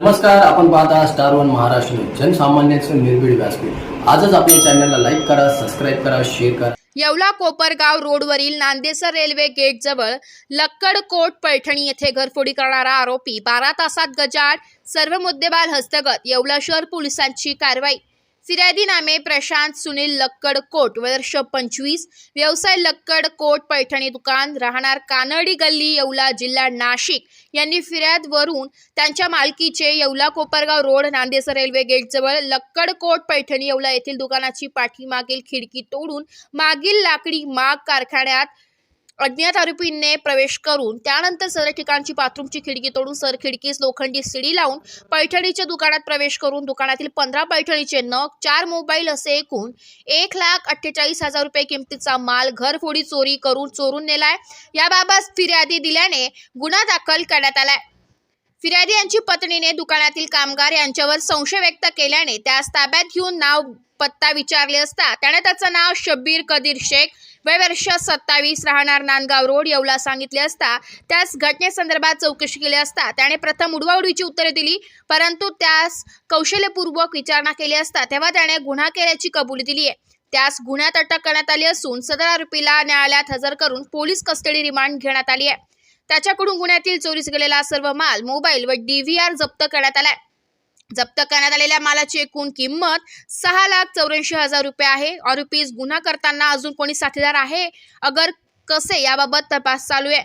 नमस्कार आपण पाहता स्टार वन महाराष्ट्र जनसामान्यांचं निर्भीड व्यासपीठ. आजच आपल्या चॅनलला लाईक करा सबस्क्राईब करा शेअर करा. येवला कोपरगाव रोडवरील नांदेसर रेल्वे गेटजवळ लक्कडकोट पैठणी येथे घरफोडी करणारा आरोपी बारा तासात गजाड सर्व मुद्देबाल हस्तगत येवला शहर पोलिसांची कारवाई. फिर्यादी नामे प्रशांत सुनील लक्कडकोट वर्ष पंचवीस. व्यवसाय लक्कड कोट पैठणी दुकान राहणार कानडी गल्ली येवला जिल्हा नाशिक. यांनी फिर्यादवरून त्यांच्या मालकीचे येवला कोपरगाव रोड नांदेसर रेल्वे गेटजवळ लक्कडकोट पैठणी येवला येथील दुकानाची पाठीमागील खिडकी तोडून मागील लाकडी माग कारखान्यात अज्ञात आरोपींनी प्रवेश करून त्यानंतर सदर ठिकाणची बाथरूमची खिडकी तोडून सर खिडकीस लोखंडी सिडी लावून पैठणीच्या दुकानात प्रवेश करून दुकानातील पंधरा पैठणीचे नग चार मोबाईल असे एकूण एक लाख अठ्ठेचाळीस हजार रुपये किमतीचा माल घरफोडी चोरी करून चोरून नेलाय. याबाबत फिर्यादी दिल्याने गुन्हा दाखल करण्यात आलाय. फिर्यादी यांची पत्नीने दुकानातील कामगार यांच्यावर संशय व्यक्त केल्याने त्यास ताब्यात घेऊन नाव पत्ता विचारले असता त्याने त्याचं नाव शब्बीर कदीर शेख वर्ष सत्तावीस राहणार नांदगाव रोड येवला सांगितले असता त्यास घटनेसंदर्भात चौकशी केली असता त्याने प्रथम उडवाउडीची उत्तरे दिली परंतु त्यास कौशल्यपूर्वक विचारणा केली असता तेव्हा त्याने गुन्हा केल्याची कबुली दिली आहे त्यास गुन्ह्यात अटक करण्यात आली असून सदर आरोपीला न्यायालयात हजर करून पोलीस कस्टडी रिमांड घेण्यात आली आहे त्याच्याकडून गुन्ह्यातील चोरीस गेलेला सर्व माल मोबाईल व डीव्हीआर जप्त करण्यात आलाय. जप्त करण्यात आलेल्या मालाची एकूण किंमत सहा लाख चौऱ्याऐंशी हजार रुपये आहे. आरोपीस गुन्हा करताना अजून कोणी साथीदार आहे? अगर कसे? याबाबत तपास चालू आहे.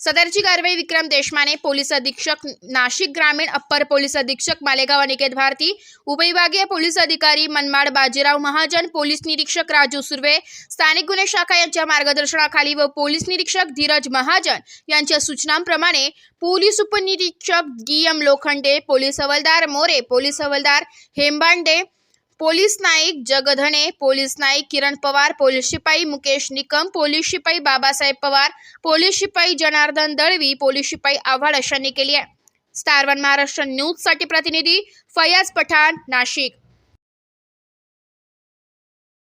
सदरची कारवाई विक्रम देशमाने पोलीस अधीक्षक नाशिक ग्रामीण अप्पर पोलीस अधीक्षक मालेगाव अनिकेत भारती उपविभागीय पोलीस अधिकारी मनमाड बाजीराव महाजन पोलीस निरीक्षक राजू सुर्वे स्थानिक गुन्हे शाखा यांच्या मार्गदर्शनाखाली व पोलीस निरीक्षक धीरज महाजन यांच्या सूचनांप्रमाणे पोलीस उपनिरीक्षक डी एम लोखंडे पोलीस हवालदार मोरे पोलीस हवालदार Hembande police naik Jagdhane police naik Kiran Pawar police शिपाई मुकेश निकम पोलीस शिपाई बाबासाहेब पवार पोलीस शिपाई जनार्दन दळवी पोलीस शिपाई आव्हाड अशांनी केली आहे. स्टार वन महाराष्ट्र न्यूजसाठी प्रतिनिधी फयाज पठाण नाशिक.